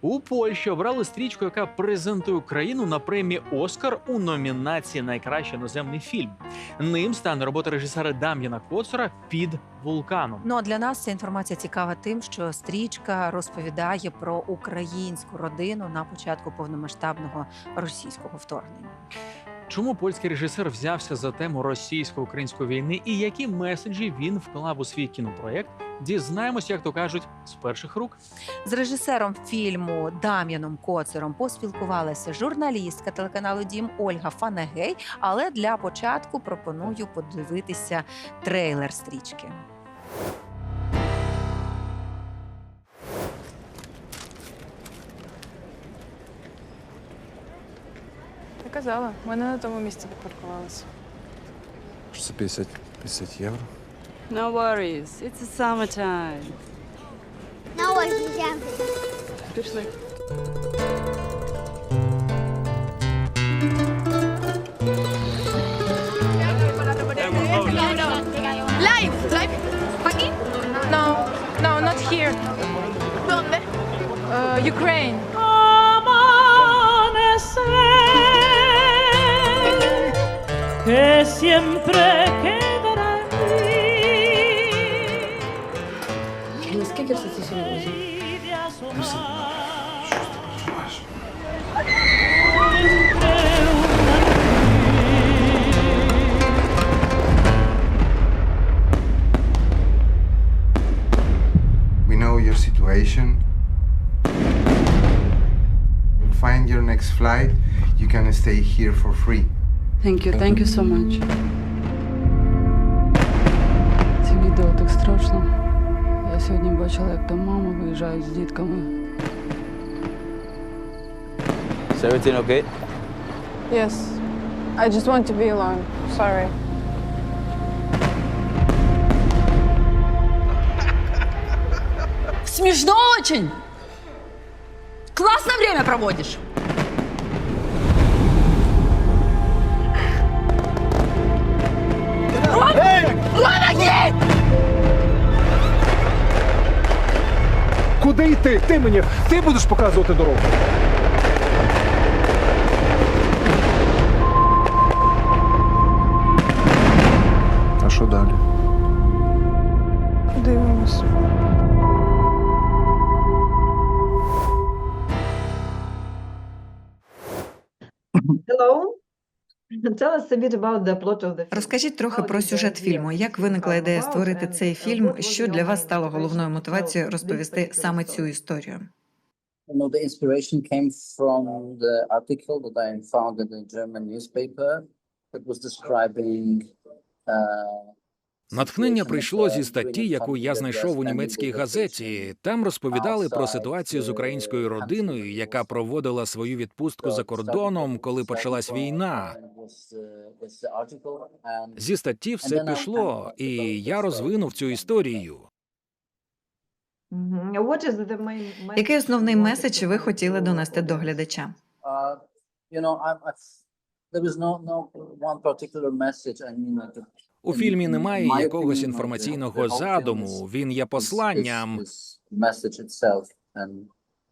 У Польщі обрали стрічку, яка презентує Україну на премії Оскар у номінації Найкращий іноземний фільм. Ним стане робота режисера Дам'яна Коцура під вулканом. Ну а для нас ця інформація цікава тим, що стрічка розповідає про українську родину на початку повномасштабного російського вторгнення. Чому польський режисер взявся за тему російсько-української війни і які меседжі він вклав у свій кінопроєкт? Дізнаємось, як то кажуть, з перших рук. З режисером фільму Дам'яном Коцером поспілкувалася журналістка телеканалу Дім Ольга Фанагей. Але для початку пропоную подивитися трейлер стрічки. Я казала, ми не на тому місці паркувалися. Що це 50, 50 євро? No worries. It's the summertime. На ось йдемо. Пішли. Live! Live! Aquí? No, no, not here. ¿Dónde? Uh, Ukraine. que siempre quedará aquí. Наскільки все це серйозно? Vida asomar Що ти переживаєш? entre We know your situation. Find your next flight. You can stay here for free. Thank you, thank you so much. сьогодні бачила, як там мама виїжджає з дітками. Is everything okay? Yes. I just want to be alone. Sorry. Смешно очень! Классное время проводишь! Куди йти? Ти мені, ти будеш показувати дорогу. А що далі? Дивимось. Розкажіть трохи про сюжет фільму. Як виникла ідея створити цей фільм? Що для вас стало головною мотивацією розповісти саме цю історію? The inspiration came from the article that I found in the German newspaper that was describing uh, Натхнення прийшло зі статті, яку я знайшов у німецькій газеті. Там розповідали про ситуацію з українською родиною, яка проводила свою відпустку за кордоном, коли почалась війна. Зі статті все пішло, і я розвинув цю історію. Який основний меседж ви хотіли донести до глядача? Uh, У фільмі немає якогось інформаційного задуму. Він є посланням.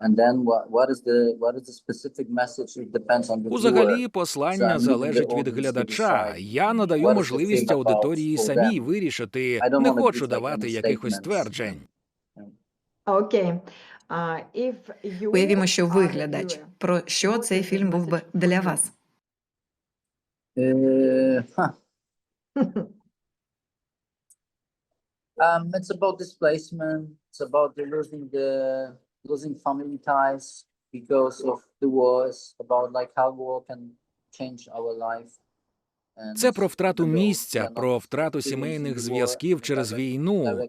Is- is message itself, and and then what what is the what is the specific message? It depends on the viewer. Узагалі, послання залежить від глядача. Я надаю можливість аудиторії самій вирішити. Не хочу давати якихось тверджень. Уявімо, що ви глядач. Про що цей фільм був би для вас? Uh, um, it's about displacement. It's about losing the losing family ties because of the wars. About like how war can change our life. Це про втрату місця, про втрату сімейних зв'язків через війну, uh,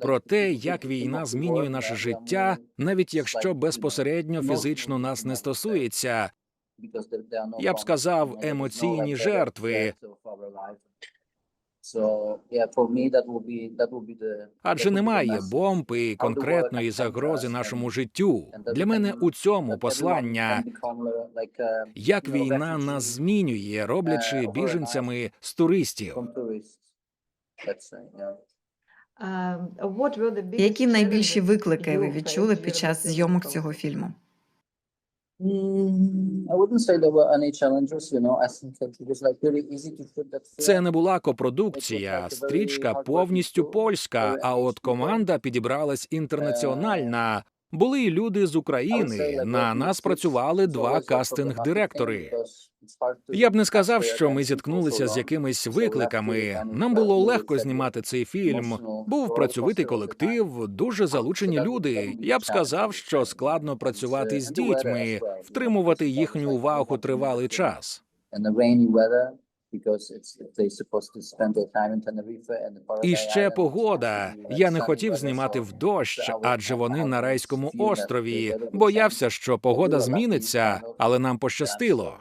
про те, як війна змінює наше життя, навіть якщо безпосередньо фізично нас не стосується. Я б сказав, емоційні жертви. Адже will be the немає бомб і конкретної загрози нашому життю. Для мене у цьому послання, як війна нас змінює, роблячи біженцями з туристів. Let's. Які найбільші виклики ви відчули під час зйомок цього фільму? Це не була копродукція, стрічка повністю польська. А от команда підібралась інтернаціональна. Були й люди з України. На нас працювали два кастинг-директори. Я б не сказав, що ми зіткнулися з якимись викликами. Нам було легко знімати цей фільм. Був працьовитий колектив, дуже залучені люди. Я б сказав, що складно працювати з дітьми, втримувати їхню увагу тривалий час. І ще погода. Я не хотів знімати в дощ, адже вони на райському острові. Боявся, що погода зміниться, але нам пощастило.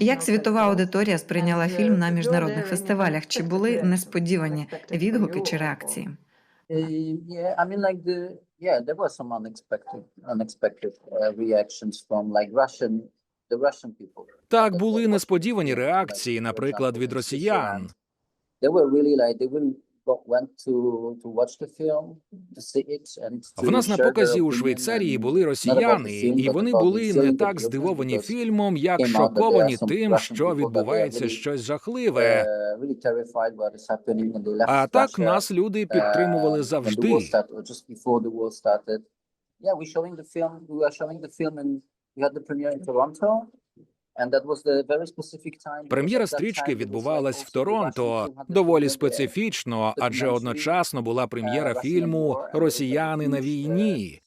Як світова аудиторія сприйняла фільм на міжнародних фестивалях? Чи були несподівані відгуки чи реакції? Uh, yeah, there were some unexpected unexpected uh, reactions from like Russian the Russian people. Так були несподівані реакції, наприклад, від росіян. They were really like they really В нас на показі у Швейцарії були росіяни, і вони були не так здивовані фільмом, як шоковані тим, що відбувається щось жахливе. uh, А так нас люди uh, підтримували завжди. Прем'єра стрічки відбувалась в Торонто доволі специфічно, адже одночасно була прем'єра фільму Росіяни на uh, війні.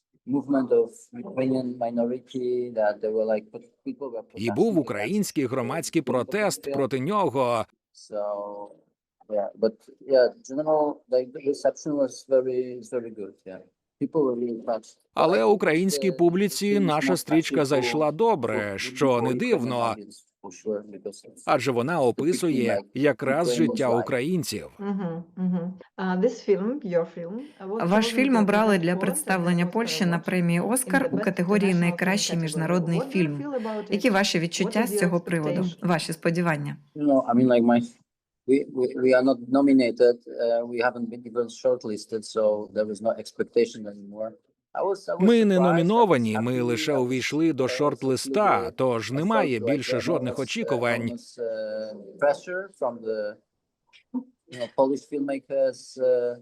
І був український громадський протест проти нього. Yeah, but yeah, general like the reception was very very good. Yeah, Але українській публіці наша стрічка зайшла добре, що не дивно, адже вона описує якраз життя українців. Ваш фільм обрали для представлення Польщі на премії Оскар у категорії Найкращий міжнародний фільм. Які ваші відчуття з цього приводу? Ваші сподівання? We we, we are not nominated. Uh, we haven't been even shortlisted, so there is no expectation anymore. Ми не номіновані, ми лише увійшли до uh, шорт-листа, тож немає більше жодних uh, очікувань. uh, you. Uh,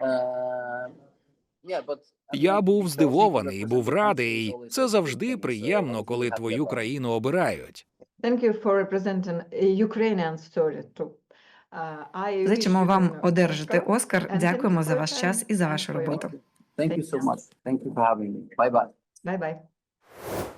uh, Я був здивований, you був радий. Це завжди приємно, коли really happy твою about it. країну обирають. Зичимо вам одержати Оскар. Дякуємо за ваш час і за вашу роботу. Thank you so much. Thank you for having me. Bye bye.